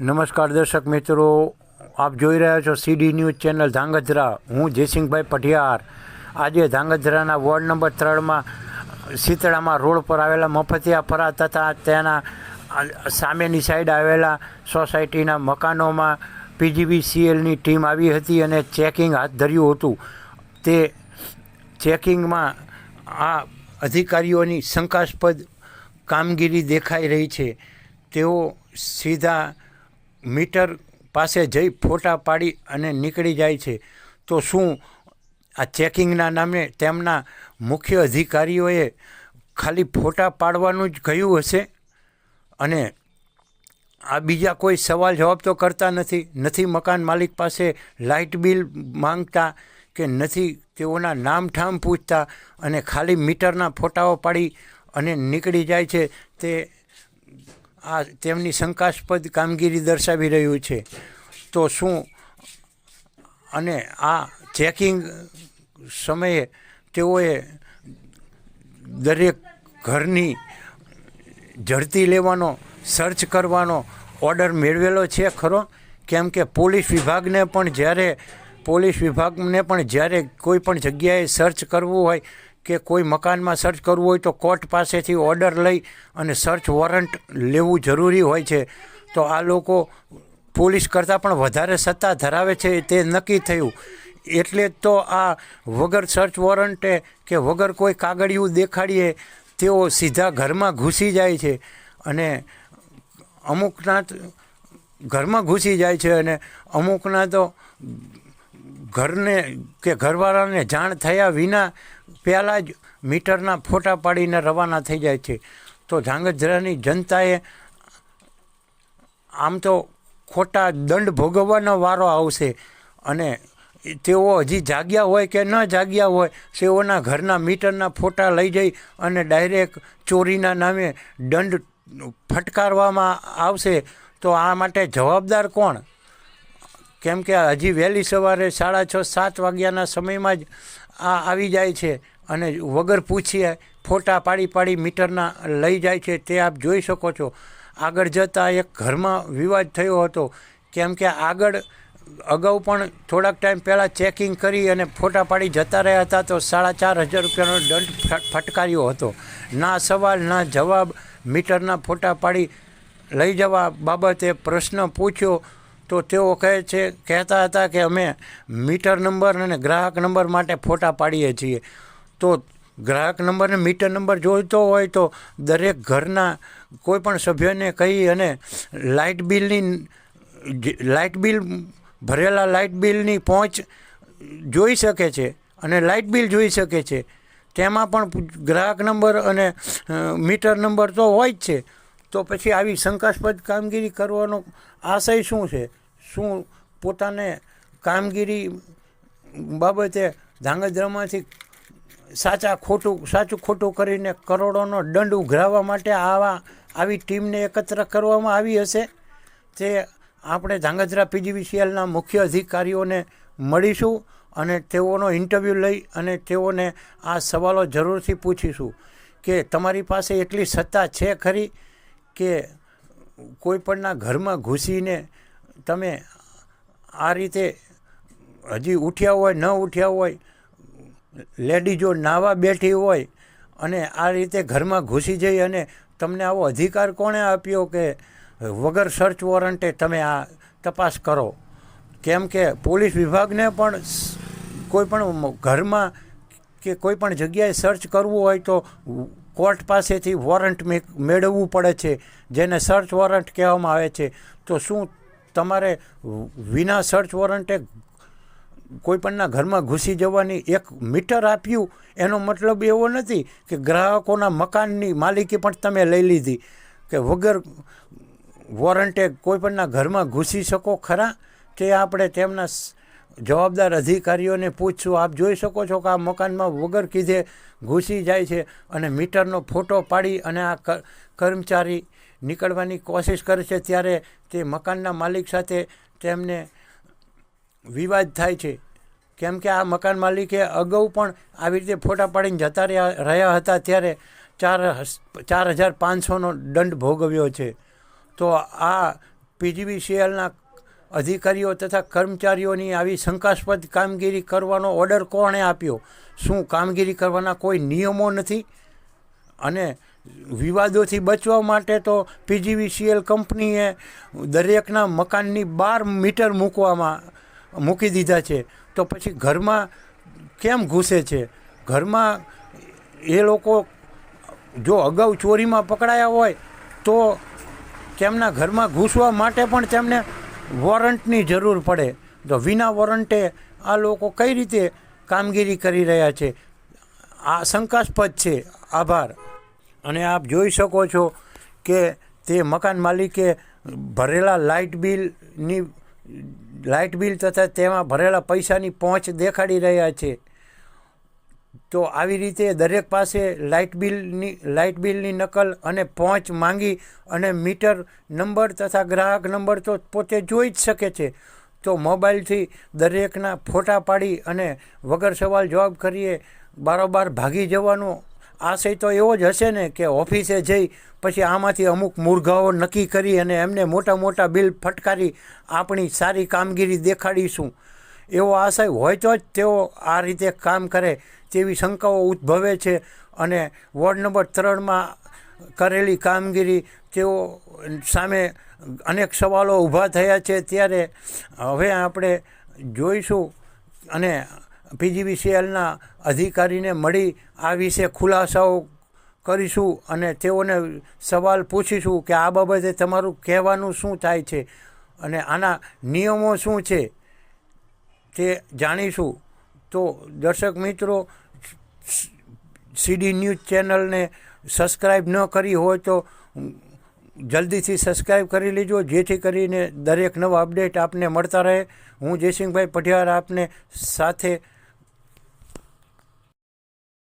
નમસ્કાર દર્શક મિત્રો, આપ જોઈ રહ્યા છો સીડી ન્યૂઝ ચેનલ ધાંગધ્રા. હું જયસિંહભાઈ પઢિયાર. આજે ધાંગધ્રાના વોર્ડ નંબર ત્રણમાં શીતળામાં રોડ પર આવેલા મફતિયા ફરા તથા તેના સામેની સાઈડ આવેલા સોસાયટીના મકાનોમાં પીજીબી સીએલની ટીમ આવી હતી અને ચેકિંગ હાથ ધર્યું હતું. તે ચેકિંગમાં આ અધિકારીઓની શંકાસ્પદ કામગીરી દેખાઈ રહી છે. તેઓ સીધા મીટર પાસે જઈ ફોટા પાડી અને નીકળી જાય છે. તો શું આ ચેકિંગના નામે તેમના મુખ્ય અધિકારીઓએ ખાલી ફોટા પાડવાનું જ કહ્યું હશે? અને આ બીજા કોઈ સવાલ જવાબ તો કરતા નથી. નથી મકાન માલિક પાસે લાઇટ બિલ માંગતા કે નથી તેઓના નામ ઠામ પૂછતા અને ખાલી મીટરના ફોટાઓ પાડી અને નીકળી જાય છે તે આ તેમની શંકાસ્પદ કામગીરી દર્શાવી રહ્યું છે. તો શું? અને આ ચેકિંગ સમયે તેઓએ દરેક ઘરની ઝડતી લેવાનો, સર્ચ કરવાનો ઓર્ડર મેળવેલો છે ખરો? કેમ કે પોલીસ વિભાગને પણ જ્યારે, પોલીસ વિભાગને પણ જ્યારે કોઈ પણ જગ્યાએ સર્ચ કરવું હોય કે કોઈ મકાનમાં સર્ચ કરવું હોય તો કોર્ટ પાસેથી ઓર્ડર લઈ અને સર્ચ વોરંટ લેવું જરૂરી હોય છે. તો આ લોકો પોલીસ કરતાં પણ વધારે સત્તા ધરાવે છે તે નક્કી થયું. એટલે જ તો આ વગર સર્ચ વોરંટે કે વગર કોઈ કાગળિયું દેખાડીએ તેઓ સીધા ઘરમાં ઘૂસી જાય છે. અને અમુકના ઘરમાં ઘૂસી જાય છે અને અમુકના તો ઘરને કે ઘરવાળાને જાણ થયા વિના પહેલાં જ મીટરના ફોટા પાડીને રવાના થઈ જાય છે. તો ધ્રાંગધ્રાની જનતાએ આમ તો ખોટા દંડ ભોગવવાનો વારો આવશે અને તેઓ હજી જાગ્યા હોય કે ન જાગ્યા હોય, તેઓના ઘરના મીટરના ફોટા લઈ જઈ અને ડાયરેક્ટ ચોરીના નામે દંડ ફટકારવામાં આવશે. તો આ માટે જવાબદાર કોણ? કેમ કે હજી વહેલી સવારે સાડા છ, સાત વાગ્યાના સમયમાં જ આ આવી જાય છે અને વગર પૂછીએ, ફોટા પાડી પાડી મીટરના લઈ જાય છે, તે આપ જોઈ શકો છો. આગળ જતાં એક ઘરમાં વિવાદ થયો હતો. કેમ કે આગળ અગાઉ પણ થોડાક ટાઈમ પહેલાં ચેકિંગ કરી અને ફોટા પાડી જતા રહ્યા હતા, તો સાડા ચાર હજાર રૂપિયાનો દંડ ફટકાર્યો હતો. ના સવાલ, ના જવાબ, મીટરના ફોટા પાડી લઈ જવા બાબતે પ્રશ્ન પૂછ્યો. તો તેઓ કહે છે, કહેતા હતા કે અમે મીટર નંબર અને ગ્રાહક નંબર માટે ફોટા પાડીએ છીએ. તો ગ્રાહક નંબર અને મીટર નંબર જોઈતો હોય તો દરેક ઘરના કોઈપણ સભ્યને કહી અને લાઇટ બિલની લાઇટ બિલ, ભરેલા લાઇટ બિલની પહોંચ જોઈ શકે છે અને લાઇટ બિલ જોઈ શકે છે. તેમાં પણ ગ્રાહક નંબર અને મીટર નંબર તો હોય જ છે. તો પછી આવી શંકાસ્પદ કામગીરી કરવાનો આશય શું છે? શું પોતાને કામગીરી બાબતે ધાંગધ્રામાંથી સાચા ખોટું, સાચું ખોટું કરીને કરોડોનો દંડ ઉઘરાવવા માટે આવા, આવી ટીમને એકત્ર કરવામાં આવી હશે? તે આપણે ધાંગધ્રા પીજીવીસીએલના મુખ્ય અધિકારીઓને મળીશું અને તેઓનો ઇન્ટરવ્યૂ લઈ અને તેઓને આ સવાલો જરૂરથી પૂછીશું કે તમારી પાસે એટલી સત્તા છે ખરી કે કોઈપણના ઘરમાં ઘૂસીને તમે આ રીતે હજી ઉઠ્યા હોય, ન ઉઠ્યા હોય લેડીઝો નાવા બેઠી હોય અને આ રીતે ઘરમાં ઘૂસી જઈ અને તમને આવો અધિકાર કોણે આપ્યો કે વગર સર્ચ વોરંટે તમે આ તપાસ કરો? કેમ કે પોલીસ વિભાગને પણ કોઈપણ કોઈ પણ ઘરમાં કે કોઈ પણ જગ્યાએ સર્ચ કરવું હોય તો કોર્ટ પાસેથી વોરંટ મેળવવું પડે છે. જેને સર્ચ વોરંટ કહેવામાં આવે છે. તો શું તમારે વિના સર્ચ વોરંટે કોઈપણના ઘરમાં ઘૂસી જવાની એક મીટર આપ્યું, એનો મતલબ એવો નથી કે ગ્રાહકોના મકાનની માલિકી પણ તમે લઈ લીધી, કે વગર વોરંટે કોઈપણના ઘરમાં ઘૂસી શકો ખરા? તે આપણે તેમના જવાબદાર અધિકારીઓને પૂછશું આપ જોઈ શકો છો કે આ મકાનમાં વગર કીધે ઘૂસી જાય છે અને મીટરનો ફોટો પાડી અને આ કર્મચારી નીકળવાની કોશિશ કરે છે ત્યારે તે મકાનના માલિક સાથે તેમને વિવાદ થાય છે. કેમ કે આ મકાન માલિકે અગાઉ પણ આવી રીતે ફોટા પાડીને જતા રહ્યા રહ્યા હતા ત્યારે ચાર ચાર હજાર પાંચસોનો દંડ ભોગવ્યો છે. તો આ પીજીવીસીએલના અધિકારીઓ તથા કર્મચારીઓની આવી શંકાસ્પદ કામગીરી કરવાનો ઓર્ડર કોણે આપ્યો? શું કામગીરી કરવાના કોઈ નિયમો નથી? અને વિવાદોથી બચવા માટે તો પીજીવીસીએલ કંપનીએ દરેકના મકાનની બાર મીટર મૂકવામાં, મૂકી દીધા છે. તો પછી ઘરમાં કેમ ઘૂસે છે? ઘરમાં એ લોકો જો અગાઉ ચોરીમાં પકડાયા હોય તો તેમના ઘરમાં ઘૂસવા માટે પણ તેમને વોરંટની જરૂર પડે. તો વિના વોરંટે આ લોકો કઈ રીતે કામગીરી કરી રહ્યા છે? આ શંકાસ્પદ છે. આભાર. અને આપ જોઈ શકો છો કે તે મકાન માલિકે ભરેલા લાઇટ બિલની, લાઇટ બિલ તથા તેમાં ભરેલા પૈસાની પહોંચ દેખાડી રહ્યા છે. તો આવી રીતે દરેક પાસે લાઇટ બિલની લાઇટ બિલની નકલ અને પહોંચ માંગી અને મીટર નંબર તથા ગ્રાહક નંબર તો પોતે જોઈ જ શકે છે. તો મોબાઈલથી દરેકના ફોટા પાડી અને વગર સવાલ જવાબ કરીએ, બારોબાર ભાગી જવાનો. આશય તો એવો જ હશે ને કે ઓફિસે જઈ પછી આમાંથી અમુક મૂર્ઘાઓ નક્કી કરી અને એમને મોટા મોટા બિલ ફટકારી આપણી સારી કામગીરી દેખાડીશું. એવો આશય હોય તો જ તેઓ આ રીતે કામ કરે. તેવી શંકાઓ ઉદ્ભવે છે અને વોર્ડ નંબર ત્રણમાં કરેલી કામગીરી તેઓ સામે અનેક સવાલો ઊભા થયા છે. ત્યારે હવે આપણે જોઈશું અને પીજીવીસીએલના અધિકારીને મળી આ વિશે ખુલાસાઓ કરીશું અને તેઓને સવાલ પૂછીશું કે આ બાબતે તમારું કહેવાનું શું થાય છે અને આના નિયમો શું છે તે જાણીશું. તો દર્શક મિત્રો, સીડી ન્યૂઝ ચેનલને સબસ્ક્રાઈબ ન કરી હોય તો જલ્દીથી સબસ્ક્રાઈબ કરી લેજો, જેથી કરીને દરેક નવા અપડેટ આપને મળતા રહે. હું જયસિંહભાઈ પઢિયાર આપને સાથે